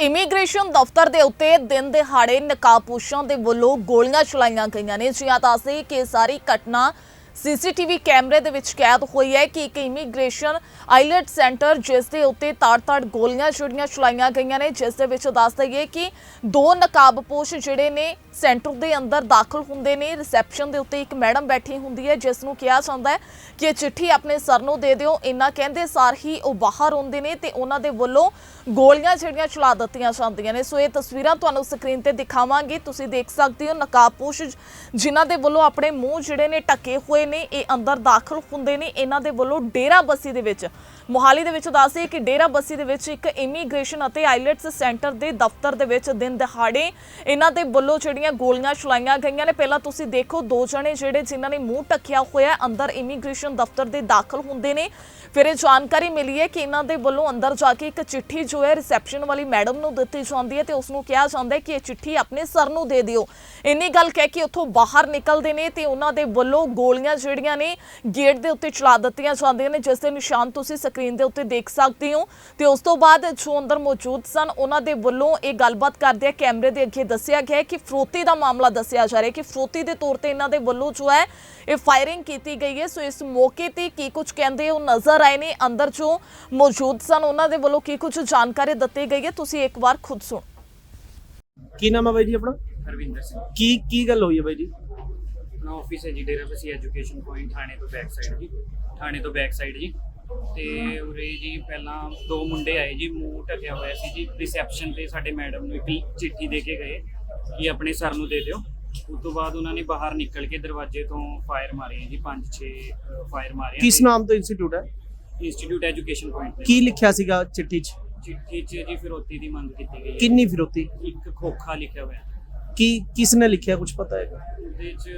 Immigration ਦਫ਼ਤਰ ਦੇ ਉੱਤੇ ਦਿਨ ਦਿਹਾੜੇ ਨਕਾਬਪੋਸ਼ਾਂ ਦੇ ਵੱਲੋਂ ਗੋਲੀਆਂ ਚਲਾਈਆਂ ਗਈਆਂ ਨੇ। ਜਿਹਾਂ ਦੱਸਦੇ ਕਿ ਸਾਰੀ ਘਟਨਾ ਸੀਸੀਟੀਵੀ ਕੈਮਰੇ ਦੇ ਵਿੱਚ ਕੈਦ ਹੋਈ ਹੈ ਕਿ ਇੱਕ ਇਮੀਗ੍ਰੇਸ਼ਨ ਆਈਲੈਟ ਸੈਂਟਰ, ਜਿਸ ਦੇ ਉੱਤੇ ਤਾੜ-ਤਾੜ ਗੋਲੀਆਂ ਜਿਹੜੀਆਂ ਚਲਾਈਆਂ ਗਈਆਂ ਨੇ, ਜਿਸ ਦੇ ਵਿੱਚ ਦੱਸ ਦਈਏ ਕਿ ਦੋ ਨਕਾਬਪੋਸ਼ ਜਿਹੜੇ ਨੇ ਸੈਂਟਰ ਦੇ ਅੰਦਰ ਦਾਖਲ ਹੁੰਦੇ ਨੇ। ਰਿਸੈਪਸ਼ਨ ਦੇ ਉੱਤੇ ਇੱਕ ਮੈਡਮ ਬੈਠੀ ਹੁੰਦੀ ਹੈ, ਜਿਸ ਨੂੰ ਕਿਹਾ ਜਾਂਦਾ ਹੈ ਕਿ ਇਹ ਚਿੱਠੀ ਆਪਣੇ ਸਰ ਨੂੰ ਦੇ ਦਿਓ। ਇੰਨਾ ਕਹਿੰਦੇ ਸਾਰ ਹੀ ਉਹ ਬਾਹਰ ਆਉਂਦੇ ਨੇ ਤੇ ਉਹਨਾਂ ਦੇ ਵੱਲੋਂ ਗੋਲੀਆਂ ਜਿਹੜੀਆਂ ਚਲਾ ਦਿੱਤੀਆਂ ਜਾਂਦੀਆਂ ਨੇ। ਸੋ ਇਹ ਤਸਵੀਰਾਂ ਤੁਹਾਨੂੰ ਸਕਰੀਨ ਤੇ ਦਿਖਾਵਾਂਗੇ। ਤੁਸੀਂ ਦੇਖ ਸਕਦੇ ਹੋ ਨਕਾਬਪੋਸ਼ ਜਿਨ੍ਹਾਂ ਦੇ ਵੱਲੋਂ ਆਪਣੇ ਮੂੰਹ ਜਿਹੜੇ ਨੇ ਟੱਕੇ ਹੋਏ ਨੇ, ਇਹ ਅੰਦਰ ਦਾਖਲ ਹੁੰਦੇ ਨੇ, ਇਹਨਾਂ ਦੇ ਵੱਲੋਂ ਡੇਰਾ ਬੱਸੀ ਦੇ ਵਿੱਚ। ਮੋਹਾਲੀ ਦੇ ਵਿੱਚ ਦੱਸਦੇ ਕਿ ਡੇਰਾ ਬੱਸੀ ਦੇ ਵਿੱਚ ਇੱਕ ਇਮੀਗ੍ਰੇਸ਼ਨ ਅਤੇ ਆਈਲੈਟਸ ਸੈਂਟਰ ਦੇ ਦਫ਼ਤਰ ਦੇ ਵਿੱਚ ਦਿਨ ਦਿਹਾੜੇ ਇਹਨਾਂ ਦੇ ਵੱਲੋਂ ਜਿਹੜੀਆਂ ਗੋਲੀਆਂ ਚਲਾਈਆਂ ਗਈਆਂ ਨੇ। ਪਹਿਲਾਂ ਤੁਸੀਂ ਦੇਖੋ, ਦੋ ਜਣੇ ਜਿਹੜੇ ਜਿਨ੍ਹਾਂ ਨੇ ਮੂੰਹ ਟੱਕਿਆ ਹੋਇਆ ਅੰਦਰ ਇਮੀਗ੍ਰੇਸ਼ਨ ਦਫ਼ਤਰ ਦੇ ਦਾਖਲ ਹੁੰਦੇ ਨੇ। ਫਿਰ ਇਹ ਜਾਣਕਾਰੀ ਮਿਲੀ ਹੈ ਕਿ ਇਹਨਾਂ ਦੇ ਵੱਲੋਂ ਅੰਦਰ ਜਾ ਕੇ ਇੱਕ ਚਿੱਠੀ ਜੋ ਹੈ ਰਿਸੈਪਸ਼ਨ ਵਾਲੀ ਮੈਡਮ ਨੂੰ ਦਿੱਤੀ ਜਾਂਦੀ ਹੈ ਤੇ ਉਸ ਨੂੰ ਕਿਹਾ ਜਾਂਦਾ ਹੈ ਕਿ ਇਹ ਚਿੱਠੀ ਆਪਣੇ ਸਰ ਨੂੰ ਦੇ ਦਿਓ। ਇੰਨੀ ਗੱਲ ਕਹਿ ਕੇ ਉੱਥੋਂ ਬਾਹਰ ਨਿਕਲਦੇ ਨੇ ਤੇ ਉਹਨਾਂ ਦੇ ਵੱਲੋਂ ਗੋਲੀਆਂ ਜਿਹੜੀਆਂ ਨੇ ਗੇਟ ਦੇ ਉੱਤੇ ਚਲਾ ਦਿੱਤੀਆਂ ਜਾਂਦੀਆਂ ਨੇ ਜਿਸ ਦੇ ਨਿਸ਼ਾਨ ਤੁਸੀਂ ਸਕਰੀਨ ਦੇ ਉੱਤੇ ਦੇਖ ਸਕਦੇ ਹੋ। ਤੇ ਉਸ ਤੋਂ ਬਾਅਦ ਜੋ ਅੰਦਰ ਮੌਜੂਦ ਸਨ ਉਹਨਾਂ ਦੇ ਵੱਲੋਂ ਇਹ ਗੱਲਬਾਤ ਕਰਦੇ ਕੈਮਰੇ ਦੇ ਅੱਗੇ ਦੱਸਿਆ ਗਿਆ ਹੈ ਕਿ ਫਰੋਤੀ ਦਾ ਮਾਮਲਾ ਦੱਸਿਆ ਜਾ ਰਿਹਾ ਹੈ ਕਿ ਫਰੋਤੀ ਦੇ ਤੌਰ ਤੇ ਇਹਨਾਂ ਦੇ ਵੱਲੋਂ ਜੋ ਹੈ ਇਹ ਫਾਇਰਿੰਗ ਕੀਤੀ ਗਈ ਹੈ। ਸੋ ਇਸ ਮੌਕੇ ਤੇ ਕੀ ਕੁਝ ਕਹਿੰਦੇ ਉਹ ਨਜ਼ਰ ਆਏ ਨੇ। ਅੰਦਰ ਜੋ ਮੌਜੂਦ ਸਨ ਉਹਨਾਂ ਦੇ ਵੱਲੋਂ ਕੀ ਕੁਝ ਜਾਣਕਾਰੀ ਦਿੱਤੀ ਗਈ ਹੈ। ਤੁਸੀਂ ਇੱਕ ਵਾਰ ਖੁਦ ਸੁਣੋ। ਕੀ ਨਾਮ ਹੈ ਬਾਈ ਜੀ ਆਪਣਾ? ਹਰਵਿੰਦਰ ਸਿੰਘ। ਕੀ ਕੀ ਗੱਲ ਹੋਈ ਹੈ ਬਾਈ ਜੀ? ਆਪਣਾ ਆਫਿਸ ਹੈ ਜੀ ਡੇਰਾ ਬਸੀ ਐਜੂਕੇਸ਼ਨ ਪੁਆਇੰਟ ਥਾਣੇ ਤੋਂ ਬੈਕ ਸਾਈਡ ਜੀ ਥਾਣੇ ਤੋਂ ਬੈਕ ਸਾਈਡ ਜੀ। ਤੇ ਉਰੇ ਜੀ ਪਹਿਲਾਂ ਦੋ ਮੁੰਡੇ ਆਏ ਜੀ ਮੂੰਹ ਢਕਿਆ ਹੋਇਆ ਸੀ ਜੀ। ਰਿਸੈਪਸ਼ਨ ਤੇ ਸਾਡੇ ਮੈਡਮ ਨੂੰ ਇੱਕ ਚਿੱਠੀ ਦੇ ਕੇ ਗਏ ਕਿ ਆਪਣੇ ਸਰ ਨੂੰ ਦੇ ਦਿਓ। ਉਸ ਤੋਂ ਬਾਅਦ ਉਹਨਾਂ ਨੇ ਬਾਹਰ ਨਿਕਲ ਕੇ ਦਰਵਾਜ਼ੇ ਤੋਂ ਫਾਇਰ ਮਾਰੇ ਜੀ 5-6 ਫਾਇਰ ਮਾਰੇ ਕਿਸ ਨਾਮ ਤੋਂ ਇੰਸਟੀਚਿਊਟ ਹੈ? ਇੰਸਟੀਚਿਊਟ ਐਜੂਕੇਸ਼ਨ ਪੁਆਇੰਟ ਕੀ ਲਿਖਿਆ ਸੀਗਾ ਚਿੱਠੀ 'ਚ? ਚਿੱਠੀ 'ਚ ਜੀ ਫਿਰੋਤੀ ਦੀ ਮੰਗ ਕੀਤੀ ਗਈ ਕਿੰਨੀ ਫਿਰੋਤੀ? ਇੱਕ ਖੋਖਾ ਲਿਖਿਆ ਹੋਇਆ। ਕੀ ਕਿਸ ਨੇ ਲਿਖਿਆ ਕੁਝ ਪਤਾ ਹੈਗਾ? ਉਹਦੇ 'ਚ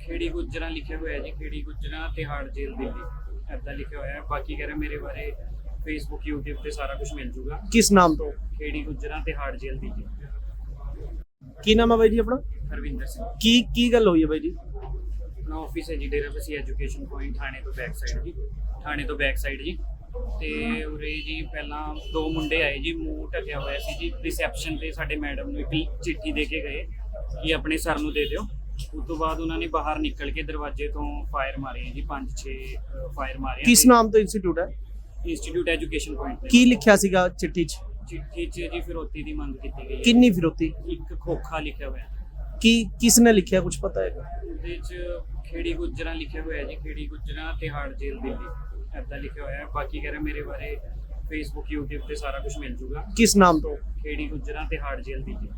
ਖੇੜੀ ਗੁੱਜਰਾਂ ਲਿਖਿਆ ਹੋਇਆ ਜੀ ਖੇੜੀ ਗੁੱਜਰਾਂ ਤਿਹਾੜ ਜੇਲ੍ਹ ਦਿੱਲੀ ਐਦਾਂ ਲਿਖਿਆ ਹੋਇਆ ਹੈ। ਬਾਕੀ ਕਹਿ ਰਿਹਾ ਮੇਰੇ ਬਾਰੇ ਫੇਸਬੁੱਕ YouTube ਤੇ ਸਾਰਾ ਕੁਝ ਮਿਲ ਜੂਗਾ। ਕਿਸ ਨਾਮ ਤੋਂ? ਖੇੜੀ ਗੁੱਜਰਾਂ ਤਿਹਾੜ ਜੇਲ੍ਹ ਦਿੱਲੀ ਕੀ ਨਾਮ ਹੈ ਬਾਈ ਜੀ ਆਪਣਾ? ਹਰਵਿੰਦਰ ਸਿੰਘ। ਕੀ ਕੀ ਗੱਲ ਹੋਈ ਹੈ ਬਾਈ ਜੀ? ਆਪਣਾ ਆਫਿਸ ਹੈ ਜੀ ਡੇਰਾ ਬਸੀ ਐਜੂਕੇਸ਼ਨ ਪੁਆਇੰਟ ਥਾਣੇ ਤੋਂ ਬੈਕ ਸਾਈਡ ਜੀ। ਥਾਣੇ ਤੋਂ ਬੈਕ ਸਾਈਡ ਜੀ। ਤੇ ਉਰੇ ਜੀ ਪਹਿਲਾਂ ਦੋ ਮੁੰਡੇ ਆਏ ਜੀ ਮੂੰਹ ਢਕਿਆ ਹੋਇਆ ਸੀ ਜੀ। ਰਿਸੈਪਸ਼ਨ ਤੇ ਸਾਡੇ ਮੈਡਮ ਨੂੰ ਇੱਕ ਚਿੱਠੀ ਦੇ ਕੇ ਗਏ। ਕਿ ਆਪਣੇ ਸਰ ਨੂੰ ਦੇ ਦਿਓ। ਉਸ ਤੋਂ ਬਾਅਦ ਉਹਨਾਂ ਨੇ ਬਾਹਰ ਨਿਕਲ ਕੇ ਦਰਵਾਜ਼ੇ ਤੋਂ ਫਾਇਰ ਮਾਰੇ ਜੀ 5-6 ਫਾਇਰ ਮਾਰੇ ਕਿਸ ਨਾਮ ਤੋਂ ਇੰਸਟੀਚਿਊਟ ਹੈ? ਇੰਸਟੀਚਿਊਟ ਐਜੂਕੇਸ਼ਨ ਪੁਆਇੰਟ ਕੀ ਲਿਖਿਆ ਸੀਗਾ ਚਿੱਠੀ 'ਚ? ਚਿੱਠੀ 'ਚ ਜੀ ਫਿਰੋਤੀ ਦੀ ਮੰਗ ਕੀਤੀ ਗਈ ਹੈ। ਕਿੰਨੀ ਫਿਰੋਤੀ? ਇੱਕ ਖੋਖਾ ਲਿਖਿਆ ਹੋਇਆ। ਕੀ ਕਿਸ ਨੇ ਲਿਖਿਆ ਕੁਝ ਪਤਾ ਹੈਗਾ? ਉਹਦੇ 'ਚ ਖੇੜੀ ਗੁੱਜਰਾਂ ਲਿਖਿਆ ਹੋਇਆ ਜੀ ਖੇੜੀ ਗੁੱਜਰਾਂ ਤਿਹਾੜ ਜੇਲ੍ਹ ਦਿੱਲੀ ਐਦਾਂ ਲਿਖਿਆ ਹੋਇਆ। ਹੈ ਬਾਕੀ ਕਹਿ ਰਿਹਾ ਮੇਰੇ ਬਾਰੇ ਫੇਸਬੁੱਕ YouTube ਤੇ ਸਾਰਾ ਕੁਝ ਮਿਲ ਜੂਗਾ। ਕਿਸ ਨਾਮ ਤੋਂ? ਖੇੜੀ ਗੁੱਜਰਾਂ ਤਿਹਾੜ ਜੇਲ੍ਹ ਦਿੱਲੀ